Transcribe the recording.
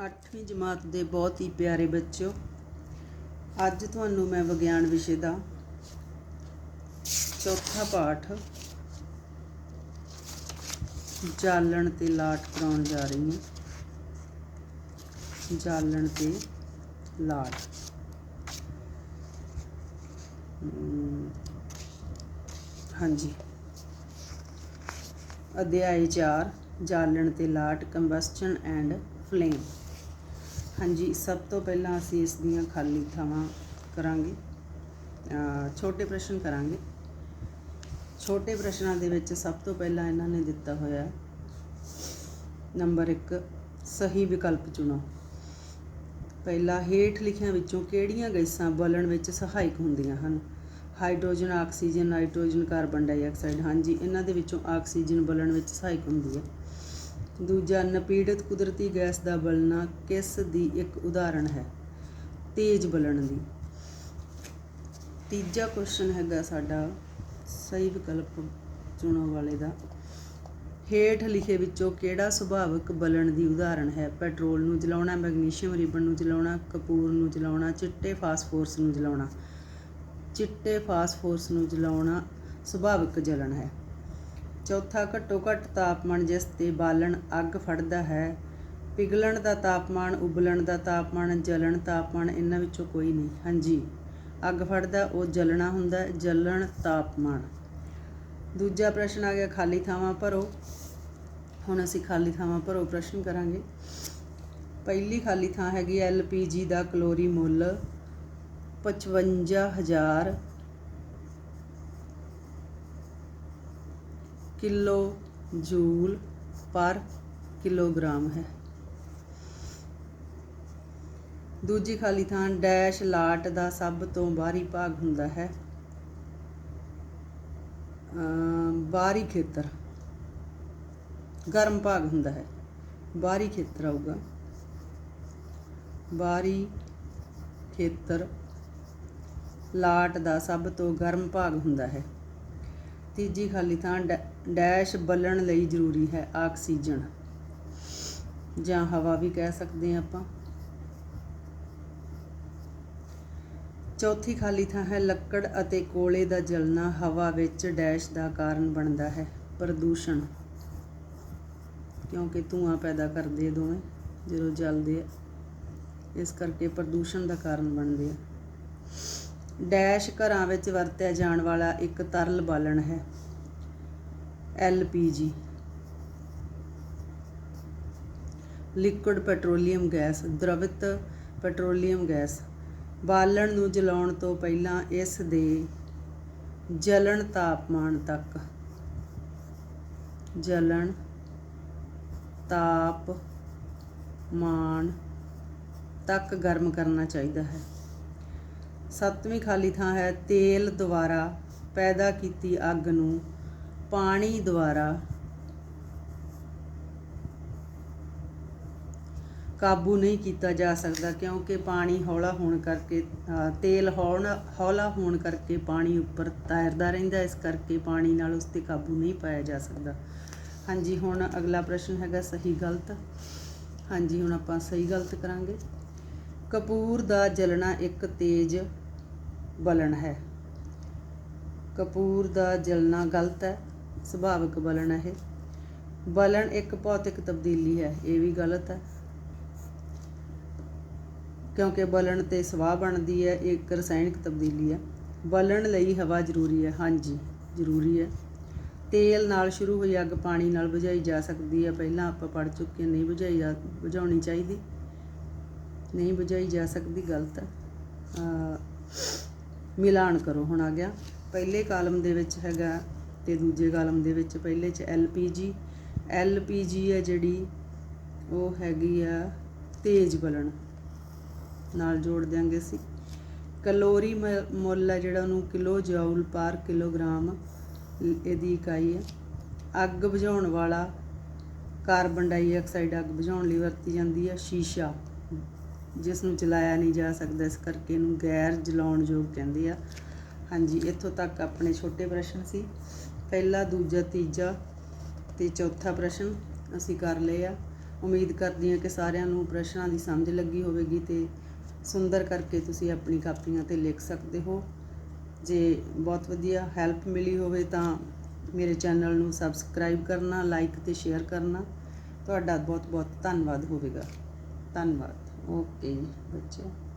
ਅੱਠਵੀਂ ਜਮਾਤ ਦੇ ਬਹੁਤ ਹੀ ਪਿਆਰੇ ਬੱਚਿਓ, ਅੱਜ ਤੁਹਾਨੂੰ ਮੈਂ ਵਿਗਿਆਨ ਵਿਸ਼ੇ ਦਾ ਚੌਥਾ ਪਾਠ ਜਾਲਣ ਤੇ ਲਾਟ ਕਰਾਉਣ ਜਾ ਰਹੀ ਹਾਂ। ਜਾਲਣ ਤੇ ਲਾਟ। ਹਾਂਜੀ। ਅਧਿਆਇ 4 ਜਾਲਣ ਤੇ ਲਾਟ ਕੰਬਸਸ਼ਨ ਐਂਡ ਫਲੇਮ। ਹਾਂਜੀ, ਸਭ ਤੋਂ ਪਹਿਲਾਂ ਅਸੀਂ ਇਸ ਦੀਆਂ ਖਾਲੀ ਥਾਵਾਂ ਕਰਾਂਗੇ। ਛੋਟੇ ਪ੍ਰਸ਼ਨ ਕਰਾਂਗੇ। ਛੋਟੇ ਪ੍ਰਸ਼ਨਾਂ ਦੇ ਵਿੱਚ ਸਭ ਤੋਂ ਪਹਿਲਾਂ ਇਹਨਾਂ ਨੇ ਦਿੱਤਾ ਹੋਇਆ ਨੰਬਰ 1 ਸਹੀ ਵਿਕਲਪ ਚੁਣੋ। ਪਹਿਲਾ, ਹੇਠ ਲਿਖਿਆਂ ਵਿੱਚੋਂ ਕਿਹੜੀਆਂ ਗੈਸਾਂ ਬਲਣ ਵਿੱਚ ਸਹਾਇਕ ਹੁੰਦੀਆਂ ਹਨ? Hydrogen, oxygen, nitrogen, carbon dioxide. ਹਾਂਜੀ, ਇਹਨਾਂ ਦੇ ਵਿੱਚੋਂ ਆਕਸੀਜਨ ਬਲਣ ਵਿੱਚ ਸਹਾਇਕ ਹੁੰਦੀ ਹੈ। ਦੂਜਾ, ਨਪੀੜਿਤ ਕੁਦਰਤੀ ਗੈਸ ਦਾ ਬਲਣਾ ਕਿਸ ਦੀ ਇੱਕ ਉਦਾਹਰਣ ਹੈ? ਤੇਜ਼ ਬਲਣ ਦੀ। ਤੀਜਾ ਕੁਐਸਚਨ ਹੈਗਾ ਸਾਡਾ ਸਹੀ ਵਿਕਲਪ ਚੁਣੋ ਵਾਲੇ ਦਾ। ਹੇਠ ਲਿਖੇ ਵਿੱਚੋਂ ਕਿਹੜਾ ਸੁਭਾਵਿਕ ਬਲਣ ਦੀ ਉਦਾਹਰਣ ਹੈ? ਪੈਟਰੋਲ ਨੂੰ ਜਲਾਉਣਾ, ਮੈਗਨੀਸ਼ੀਅਮ ਰਿਬਨ ਨੂੰ ਜਲਾਉਣਾ, ਕਪੂਰ ਨੂੰ ਜਲਾਉਣਾ, ਚਿੱਟੇ ਫਾਸਫੋਰਸ ਨੂੰ ਜਲਾਉਣਾ। ਚਿੱਟੇ ਫਾਸਫੋਰਸ ਨੂੰ ਜਲਾਉਣਾ ਸੁਭਾਵਿਕ ਜਲਣ ਹੈ। ਚੌਥਾ ਘੱਟੋ ਘੱਟ ਤਾਪਮਾਨ ਜਿਸ ਤੇ ਬਾਲਣ ਅੱਗ ਫੜਦਾ ਹੈ, ਪਿਘਲਣ ਦਾ ਤਾਪਮਾਨ, ਉਬਲਣ ਦਾ ਤਾਪਮਾਨ, ਜਲਣ ਤਾਪਮਾਨ, ਇਹਨਾਂ ਵਿੱਚੋਂ ਕੋਈ ਨਹੀਂ। ਹਾਂਜੀ, ਅੱਗ ਫੜਦਾ, ਉਹ ਜਲਣਾ ਹੁੰਦਾ ਜਲਣ ਤਾਪਮਾਨ। ਦੂਜਾ ਪ੍ਰਸ਼ਨ ਆ ਗਿਆ ਖਾਲੀ ਥਾਵਾਂ ਭਰੋ। ਹੁਣ ਅਸੀਂ ਖਾਲੀ ਥਾਵਾਂ ਭਰੋ ਪ੍ਰਸ਼ਨ ਕਰਾਂਗੇ। ਪਹਿਲੀ ਖਾਲੀ ਥਾਂ ਹੈਗੀ ਐਲਪੀਜੀ ਦਾ ਕਲੋਰੀ ਮੁੱਲ 55000 ਕਿਲੋ ਜੂਲ ਪਰ ਕਿਲੋਗ੍ਰਾਮ ਹੈ। ਦੂਜੀ ਖਾਲੀ ਥਾਂ ਡੈਸ਼ ਲਾਟ ਦਾ ਸਭ ਤੋਂ ਬਾਹਰੀ ਭਾਗ ਹੁੰਦਾ ਹੈ। ਬਾਹਰੀ ਖੇਤਰ। ਗਰਮ ਭਾਗ ਹੁੰਦਾ ਹੈ। ਬਾਹਰੀ ਖੇਤਰ ਆਊਗਾ। ਬਾਹਰੀ ਖੇਤਰ ਲਾਟ ਦਾ ਸਭ ਤੋਂ ਗਰਮ ਭਾਗ ਹੁੰਦਾ ਹੈ। ਤੀਜੀ ਖਾਲੀ ਥਾਂ ਡੈ- ਡੈਸ਼ ਬਲਣ ਲਈ ਜ਼ਰੂਰੀ ਹੈ ਆਕਸੀਜਨ। ਜਾਂ ਹਵਾ ਵੀ ਕਹਿ ਸਕਦੇ ਹਾਂ ਆਪਾਂ। ਚੌਥੀ ਖਾਲੀ ਥਾਂ ਹੈ ਲੱਕੜ ਅਤੇ ਕੋਲੇ ਦਾ ਜਲਣਾ ਹਵਾ ਵਿੱਚ ਡੈਸ਼ ਦਾ ਕਾਰਨ ਬਣਦਾ ਹੈ, ਪ੍ਰਦੂਸ਼ਣ। ਕਿਉਂਕਿ ਧੂਆਂ ਪੈਦਾ ਕਰਦੇ ਆ ਦੋਵੇਂ, ਜਦੋਂ ਜਲਦੇ ਆ, ਇਸ ਕਰਕੇ ਪ੍ਰਦੂਸ਼ਣ ਦਾ ਕਾਰਨ ਬਣਦੇ ਆ। ਡੈਸ਼ ਘਰਾਂ ਵਿੱਚ ਵਰਤਿਆ ਜਾਣ ਵਾਲਾ ਇੱਕ ਤਰਲ ਬਾਲਣ ਹੈ। LPG ਲਿਕੁਇਡ ਪੈਟਰੋਲੀਅਮ ਗੈਸ, ਦ੍ਰਵਿਤ ਪੈਟਰੋਲੀਅਮ ਗੈਸ। ਬਾਲਣ ਨੂੰ ਜਲਾਉਣ ਤੋਂ ਪਹਿਲਾਂ ਇਸ ਦੇ ਜਲਣ ਤਾਪਮਾਨ ਤੱਕ। ਜਲਣ ਤਾਪਮਾਨ ਤੱਕ ਗਰਮ ਕਰਨਾ ਚਾਹੀਦਾ ਹੈ। ਸੱਤਵੀਂ ਖਾਲੀ ਥਾਂ ਹੈ, ਤੇਲ ਦੁਆਰਾ ਪੈਦਾ ਕੀਤੀ ਅੱਗ ਨੂੰ ਪਾਣੀ ਦੁਆਰਾ ਕਾਬੂ ਨਹੀਂ ਕੀਤਾ ਜਾ ਸਕਦਾ ਕਿਉਂਕਿ ਪਾਣੀ ਹੌਲਾ ਹੋਣ ਕਰਕੇ ਤੇਲ ਹੌਲਾ ਹੌਲਾ ਹੋਣ ਕਰਕੇ ਪਾਣੀ ਉੱਪਰ ਤੈਰਦਾ ਰਹਿੰਦਾ, ਇਸ ਕਰਕੇ ਪਾਣੀ ਨਾਲ ਉਸ ਤੇ ਕਾਬੂ ਨਹੀਂ ਪਾਇਆ ਜਾ ਸਕਦਾ। ਹਾਂਜੀ, ਹੁਣ ਅਗਲਾ ਪ੍ਰਸ਼ਨ ਹੈਗਾ ਸਹੀ ਗਲਤ। ਹਾਂਜੀ, ਹੁਣ ਆਪਾਂ ਸਹੀ ਗਲਤ ਕਰਾਂਗੇ। ਕਪੂਰ ਦਾ ਜਲਣਾ ਇੱਕ ਤੇਜ਼ ਬਲਣ ਹੈ। ਕਪੂਰ ਦਾ ਜਲਣਾ ਗਲਤ ਹੈ। ਸੁਭਾਵਿਕ ਬਲਣ ਹੈ। ਇਹ ਬਲਣ ਇੱਕ ਭੌਤਿਕ ਤਬਦੀਲੀ ਹੈ ਇਹ ਵੀ ਗਲਤ ਹੈ। ਕਿਉਂਕਿ ਬਲਣ ਤੇ ਸਵਾਹ ਬਣਦੀ ਹੈ ਇਹ ਇੱਕ ਰਸਾਇਣਿਕ ਤਬਦੀਲੀ ਹੈ। ਬਲਣ ਲਈ ਹਵਾ ਜ਼ਰੂਰੀ ਹੈ ਹਾਂਜੀ ਜ਼ਰੂਰੀ ਹੈ। ਤੇਲ ਨਾਲ ਸ਼ੁਰੂ ਹੋਈ ਅੱਗ ਪਾਣੀ ਨਾਲ ਬੁਝਾਈ ਜਾ ਸਕਦੀ ਹੈ। ਪਹਿਲਾਂ ਆਪਾਂ ਪੜ ਚੁੱਕੇ ਹਾਂ, ਨਹੀਂ ਬੁਝਾਈ ਜਾ ਬੁਝਾਉਣੀ ਚਾਹੀਦੀ। ਨਹੀਂ ਬੁਝਾਈ ਜਾ ਸਕਦੀ ਗਲਤ ਹੈ। ਮਿਲਾਨ ਕਰੋ ਹੁਣ ਆ ਗਿਆ। ਪਹਿਲੇ ਕਾਲਮ ਦੇ ਵਿੱਚ ਹੈਗਾ ਤੇ ਦੂਜੇ ਕਾਲਮ ਦੇ ਵਿੱਚ ਪਹਿਲੇ ਚ LPG LPG ਹੈ ਜਿਹੜੀ ਉਹ ਹੈਗੀ ਆ ਤੇਜ਼ ਬਲਣ। ਨਾਲ ਜੋੜ ਦਿਆਂਗੇ ਅਸੀਂ। ਕਲੋਰੀ ਮ- ਮੁੱਲ ਹੈ ਜਿਹੜਾ ਉਹਨੂੰ ਕਿਲੋ ਜੂਲ ਪਰ ਕਿਲੋਗ੍ਰਾਮ ਇਹਦੀ ਇਕਾਈ ਹੈ। ਅੱਗ ਬੁਝਾਉਣ ਵਾਲਾ ਕਾਰਬਨ ਡਾਈਆਕਸਾਈਡ ਅੱਗ ਬੁਝਾਉਣ ਲਈ ਵਰਤੀ ਜਾਂਦੀ ਹੈ ਸ਼ੀਸ਼ਾ, ਜਿਸ ਨੂੰ ਜਲਾਇਆ ਨਹੀਂ ਜਾ ਸਕਦਾ। ਇਸ ਕਰਕੇ ਇਹਨੂੰ ਗੈਰ ਜਲਾਉਣ ਯੋਗ ਕਹਿੰਦੇ ਆ। ਹਾਂਜੀ, ਇੱਥੋਂ ਤੱਕ ਆਪਣੇ ਛੋਟੇ ਪ੍ਰਸ਼ਨ ਸੀ। ਪਹਿਲਾ, ਦੂਜਾ, ਤੀਜਾ ਤੇ ਚੌਥਾ ਪ੍ਰਸ਼ਨ ਅਸੀਂ ਕਰ ਲਏ ਆ। ਉਮੀਦ ਕਰਦੀ ਹਾਂ ਕਿ ਸਾਰਿਆਂ ਨੂੰ ਪ੍ਰਸ਼ਨਾਂ ਦੀ ਸਮਝ ਲੱਗੀ ਹੋਵੇਗੀ ਤੇ ਸੁੰਦਰ ਕਰਕੇ ਤੁਸੀਂ ਆਪਣੀ ਕਾਪੀਆਂ ਤੇ ਲਿਖ ਸਕਦੇ ਹੋ। ਜੇ ਬਹੁਤ ਵਧੀਆ ਹੈਲਪ ਮਿਲੀ ਹੋਵੇ ਤਾਂ ਮੇਰੇ ਚੈਨਲ ਨੂੰ ਸਬਸਕ੍ਰਾਈਬ ਕਰਨਾ, ਲਾਈਕ ਤੇ ਸ਼ੇਅਰ ਕਰਨਾ। ਤੁਹਾਡਾ ਬਹੁਤ ਬਹੁਤ ਧੰਨਵਾਦ ਹੋਵੇਗਾ। ਧੰਨਵਾਦ। ਓਕੇ ਜੀ ਬੱਚੇ